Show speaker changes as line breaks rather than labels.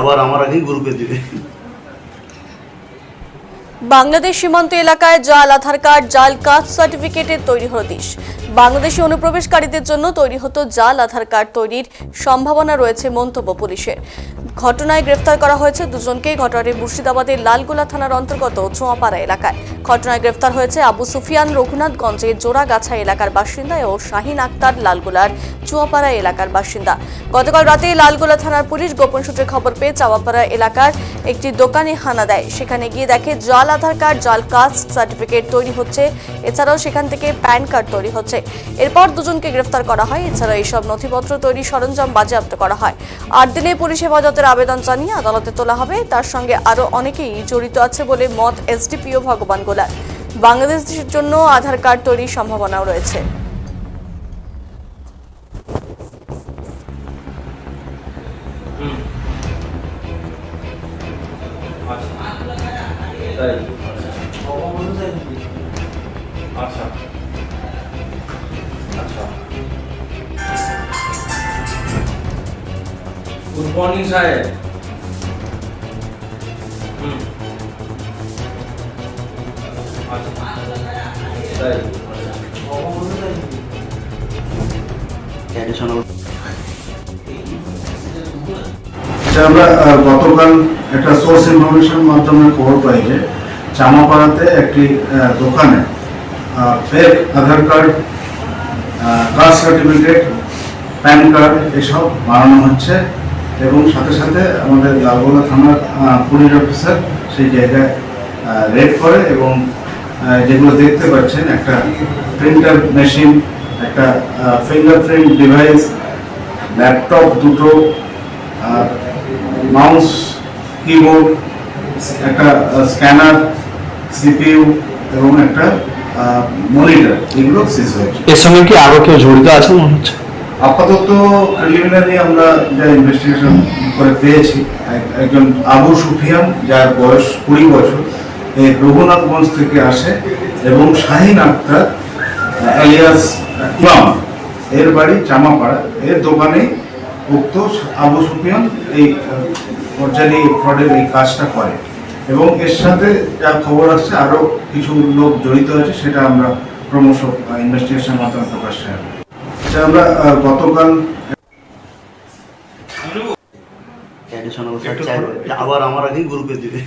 আবার আমার আগেই গ্রুপে দিবে।
বাংলাদেশ সীমান্ত এলাকায় জাল, আধার কার্ড, জাল কাস্ট সার্টিফিকেটের তৈরি হলো দেশ। বাংলাদেশি অনুপ্রবেশকারীদের জন্য তৈরি হতো জাল, আধার কার্ড তৈরির সম্ভাবনা রয়েছে মন্তব্য পুলিশের। ঘটনায় গ্রেফতার করা হয়েছে দুজনকেই ঘটনাটি মুর্শিদাবাদের লালগোলা থানার অন্তর্গত চোয়াপাড়া এলাকায়। ঘটনায় গ্রেফতার হয়েছে আবু সুফিয়ান রঘুনাথগঞ্জের জোড়াগাছা এলাকার বাসিন্দা ও শাহিন আক্তার লালগোলার চুয়াপাড়া এলাকার বাসিন্দা। গতকাল রাতে লালগোলা থানার পুলিশ গোপন সূত্রে খবর পেয়ে চাওয়াপাড়া এলাকার একটি দোকানে হানা দেয়। সেখানে গিয়ে দেখে জাল আধার কার্ড, জাল কাস্ট সার্টিফিকেট তৈরি হচ্ছে। এছাড়াও সেখান থেকে প্যান কার্ড তৈরি হচ্ছে। এরপর দুজনকে গ্রেফতার করা হয়। এছাড়া এইসব নথিপত্র তৈরি সরঞ্জাম বাজেয়াপ্ত করা হয়। আট দিনে পুলিশ হেফাজতের আবেদন জানিয়ে আদালতে তোলা হবে। তার সঙ্গে আরও অনেকেই জড়িত আছে বলে মত এসডিপিও ভগবান গোলার বাংলাদেশের জন্য আধার কার্ড তৈরির সম্ভাবনাও রয়েছে।
তাই? আচ্ছা। আচ্ছা। গুড মর্নিং সাহেব। হুম। আচ্ছা। তাই।
অ্যাডিশনাল
এটা আমরা গতকাল একটা সোর্স ইনফরমেশন মাধ্যমে খবর পাই যে চামাপাড়াতে একটি দোকানে fake Aadhaar card caste certificate PAN card এসব বানানো হচ্ছে এবং সাথে সাথে আমাদের লালগোলা থানার পুলিশ অফিসার সেই জায়গায় রেড করে এবং যেগুলো দেখতে পাচ্ছেন একটা প্রিন্টার মেশিন একটা ফিঙ্গারপ্রিন্ট ডিভাইস ল্যাপটপ দুটো মাউস কিবোর্ড একটা স্ক্যানার সিপিইউ এবং একটা মনিটর এগুলো শেষ হয়েছে।
এর সঙ্গে কি আরও কেউ জড়িত আছে মনে হচ্ছে?
আপাতত প্রিলিমিনারি আমরা যা ইনভেস্টিগেশন করে পেয়েছি এক- একজন আবু সুফিয়ান যার বয়স কুড়ি বছর এই রঘুনাথগঞ্জ থেকে আসে এবং শাহিন আক্তার আলিয়াস ইমাম। এর বাড়ি জামাপাড়া। এর দোকানেই উক্ত আবু সুফিয়ান এই পর্যায়ে ফ্রডের এই কাজটা করে। এবং এর সাথে যা খবর আসছে আরও কিছু লোক জড়িত আছে সেটা আমরা ক্রমশ ইনভেস্টিগেশন মাধ্যমে প্রকাশ চাই এটা আমরা গতকাল
আবার আমার আগেই গ্রুপে দিবে